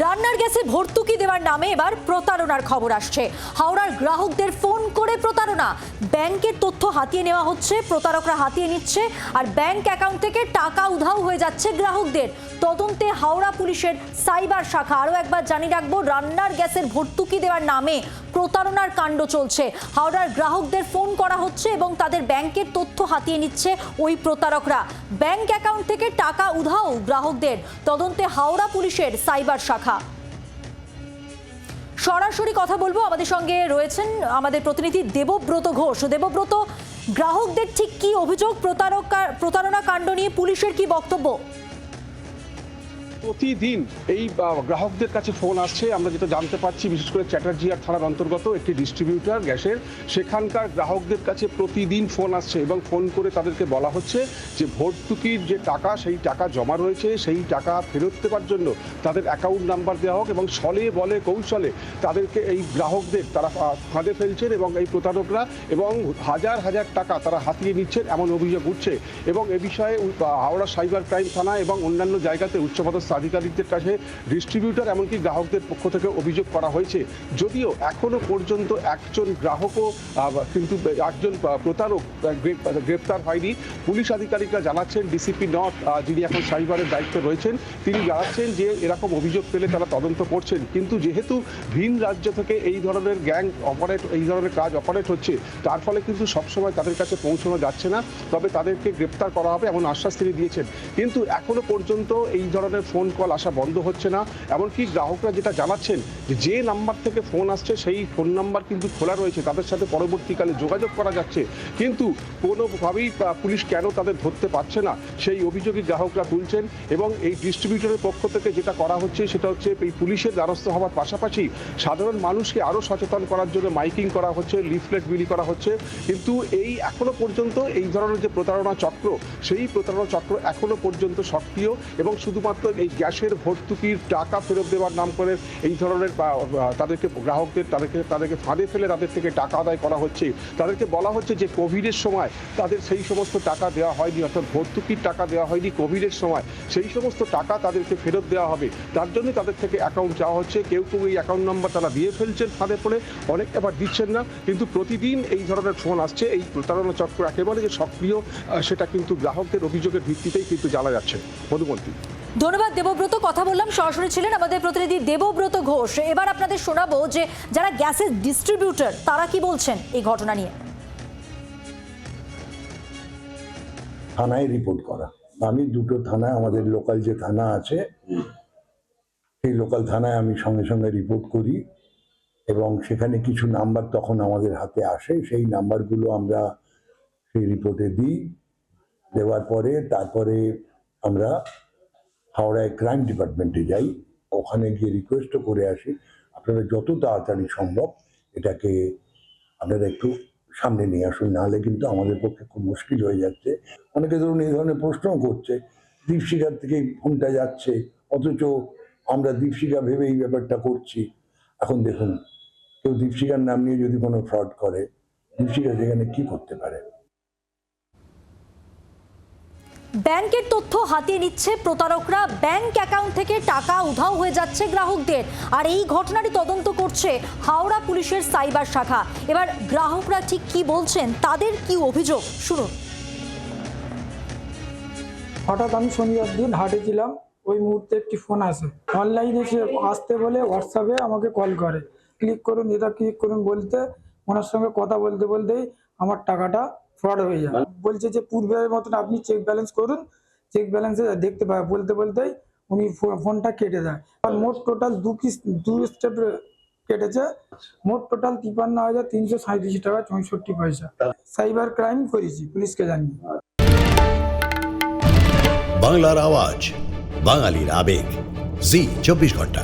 রান্নার গ্যাসে ভর্তুকি দেওয়ার নামে এবার প্রতারণার খবর আসছে। হাওড়ার গ্রাহকদের ফোন করে প্রতারণা। ব্যাংকের তথ্য হাতিয়ে নেওয়া হচ্ছে, প্রতারকরা হাতিয়ে নিচ্ছে, আর ব্যাংক অ্যাকাউন্ট থেকে টাকা উধাও হয়ে যাচ্ছে গ্রাহকদের। তদন্তে হাওড়া পুলিশের সাইবার শাখা। আরও একবার জানিয়ে রাখব, রান্নার গ্যাসের ভর্তুকি দেওয়ার নামে প্রতারণার কাণ্ড চলছে। হাওড়ার গ্রাহকদের ফোন করা হচ্ছে এবং তাদের ব্যাংকের তথ্য হাতিয়ে নিচ্ছে ওই প্রতারকরা। ব্যাংক অ্যাকাউন্ট থেকে টাকা উধাও গ্রাহকদের। তদন্তে হাওড়া পুলিশের সাইবার শাখা। সরাসরি কথা বলব, আমাদের সঙ্গে রয়েছেন আমাদের প্রতিনিধি দেবব্রত ঘোষ। দেবব্রত, গ্রাহকদের ঠিক কি অভিযোগ? প্রতারক, প্রতারণা কাণ্ড নিয়ে পুলিশের কি বক্তব্য? প্রতিদিন এই গ্রাহকদের কাছে ফোন আসছে। আমরা যেটা জানতে পারছি, বিশেষ করে চ্যাটার্জিয়ার থানার অন্তর্গত একটি ডিস্ট্রিবিউটার গ্যাসের, সেখানকার গ্রাহকদের কাছে প্রতিদিন ফোন আসছে এবং ফোন করে তাদেরকে বলা হচ্ছে যে ভর্তুকির যে টাকা, সেই টাকা জমা রয়েছে, সেই টাকা ফেরত দেওয়ার জন্য তাদের অ্যাকাউন্ট নাম্বার দেওয়া হোক এবং ছলে বলে কৌশলে তাদেরকে এই গ্রাহকদের তারা ফাঁদে ফেলছেন এবং এই প্রতারকরা এবং হাজার হাজার টাকা তারা হাতিয়ে নিচ্ছেন এমন অভিযোগ উঠছে এবং এ বিষয়ে হাওড়া সাইবার ক্রাইম থানা এবং অন্যান্য জায়গাতে উচ্চপদস্থ আধিকারিকদের কাছে ডিস্ট্রিবিউটার এমনকি গ্রাহকদের পক্ষ থেকে অভিযোগ করা হয়েছে। যদিও এখনও পর্যন্ত একজন গ্রাহকও কিন্তু একজন প্রতারক গ্রেপ্তার হয়নি। পুলিশ আধিকারিকরা জানাচ্ছেন ডিসিপি নট যিনি এখন সাইবারের দায়িত্বে রয়েছেন, তিনি জানাচ্ছেন যে এরকম অভিযোগ পেলে তারা তদন্ত করছেন। কিন্তু যেহেতু ভিন রাজ্য থেকে এই ধরনের গ্যাং অপারেট, এই ধরনের কাজ অপারেট হচ্ছে, তার ফলে কিন্তু সবসময় তাদের কাছে পৌঁছানো যাচ্ছে না। তবে তাদেরকে গ্রেপ্তার করা হবে এমন আশ্বাস তিনি দিয়েছেন। কিন্তু এখনও পর্যন্ত এই ধরনের ফোন কল আসা বন্ধ হচ্ছে না। এমনকি গ্রাহকরা যেটা জানাচ্ছেন যে নাম্বার থেকে ফোন আসছে, সেই ফোন নাম্বার কিন্তু খোলা রয়েছে। তাদের সাথে পরবর্তীকালে যোগাযোগ করা যাচ্ছে। কিন্তু কোনোভাবেই পুলিশ কেন তাদের ধরতে পারছে না? সেই অভিযোগই গ্রাহকরা তুলছেন এবং এই ডিস্ট্রিবিউটরের পক্ষ থেকে যেটা করা হচ্ছে, সেটা হচ্ছে এই পুলিশের দ্বারস্থ হওয়ার পাশাপাশি সাধারণ মানুষকে আরও সচেতন করার জন্য মাইকিং করা হচ্ছে, লিফলেট বিলি করা হচ্ছে। কিন্তু এই এখনও পর্যন্ত এই ধরনের যে প্রতারণা চক্র, সেই প্রতারণা চক্র এখনও পর্যন্ত সক্রিয় এবং শুধুমাত্র এই গ্যাসের ভর্তুকির টাকা ফেরত দেওয়ার নাম করে এই ধরনের তাদেরকে গ্রাহকদের, তাদেরকে তাদেরকে ফাঁদে ফেলে তাদের থেকে টাকা আদায় করা হচ্ছে। তাদেরকে বলা হচ্ছে যে কোভিডের সময় তাদের সেই সমস্ত টাকা দেওয়া হয়নি, অর্থাৎ ভর্তুকির টাকা দেওয়া হয়নি কোভিডের সময়। সেই সমস্ত টাকা তাদেরকে ফেরত দেওয়া হবে। তার জন্য তাদের থেকে অ্যাকাউন্ট চাওয়া হচ্ছে। কেউ কেউ এই অ্যাকাউন্ট নাম্বার তারা দিয়ে ফেলছেন ফাঁদে পড়ে অনেক আবার দিচ্ছেন না, কিন্তু প্রতিদিন এই ধরনের ফোন আসছে। এই প্রতারণা চক্র একেবারে যে সক্রিয় সেটা কিন্তু গ্রাহকদের অভিযোগের ভিত্তিতেই কিন্তু জানা যাচ্ছে। মধুমন্তী। ধন্যবাদ, দেবব্রত। কথা বললাম, সরাসরি ছিলেন আমাদের প্রতিনিধি দেবব্রত ঘোষ। এবার আপনাদের শোনাবো যে যারা গ্যাসের ডিস্ট্রিবিউটর তারা কি বলছেন এই ঘটনা নিয়ে? থানায় রিপোর্ট করা। আমি দুটো থানায়, আমাদের লোকাল যে থানা আছে, সেই লোকাল থানায় আমি সঙ্গে সঙ্গে রিপোর্ট করি এবং সেখানে কিছু নাম্বার তখন আমাদের হাতে আসে। সেই নাম্বারগুলো আমরা সেই রিপোর্টে দিই। দেওয়ার পরে, তারপরে আমরা হাওড়ায় ক্রাইম ডিপার্টমেন্টে যাই, ওখানে গিয়ে রিকোয়েস্টও করে আসি। আপনারা যত তাড়াতাড়ি সম্ভব এটাকে আপনারা একটু সামনে নিয়ে আসুন, নাহলে কিন্তু আমাদের পক্ষে খুব মুশকিল হয়ে যাচ্ছে। অনেকে ধরুন এই ধরনের প্রশ্নও করছে, দীপশিখার থেকে ফোনটা যাচ্ছে, অথচ আমরা দীপশিখা ভেবে এই ব্যাপারটা করছি। এখন দেখুন, কেউ দীপশিখার নাম নিয়ে যদি কোনো ফ্রড করে, দীপশিখা সেখানে কি করতে পারে? ব্যাংকের তথ্য হাতিয়ে নিচ্ছে প্রতারকরা। ব্যাংক অ্যাকাউন্ট থেকে টাকা উধাও হয়ে যাচ্ছে গ্রাহকদের। আর এই ঘটনাটি তদন্ত করছে হাওড়া পুলিশের সাইবার শাখা। এবার গ্রাহকরা ঠিক কি বলছেন, তাদের কি অভিযোগ? শুনুন। হঠাৎ আমি শনিবার দিন হাটে ছিলাম ওই মুহূর্তে একটি ফোন আসে। অনলাইনে এসে আসতে বলে হোয়াটসঅ্যাপে আমাকে কল করে। ক্লিক করুন এটা ক্লিক করুন বলতে ওনার সঙ্গে কথা বলতে বলতেই আমার টাকাটা ফ্রড হয়ে যায়। বলছে যে পূর্বের মতন আপনি চেক ব্যালেন্স করুন চেক ব্যালেন্সে দেখতে পাবে। বলতে বলতেই উনি ফোনটা কেটে দেয়। আর মোট টোটাল দু কিস দু স্টেপ কেটেছে। মোট টোটাল তিপান্ন হাজার তিনশো সাঁত্রিশ টাকা চৌষট্টি পয়সা। সাইবার ক্রাইম করেছি পুলিশকে জানিয়ে। বাংলার আওয়াজ বাঙালির আবেগ। জি চব্বিশ ঘণ্টা।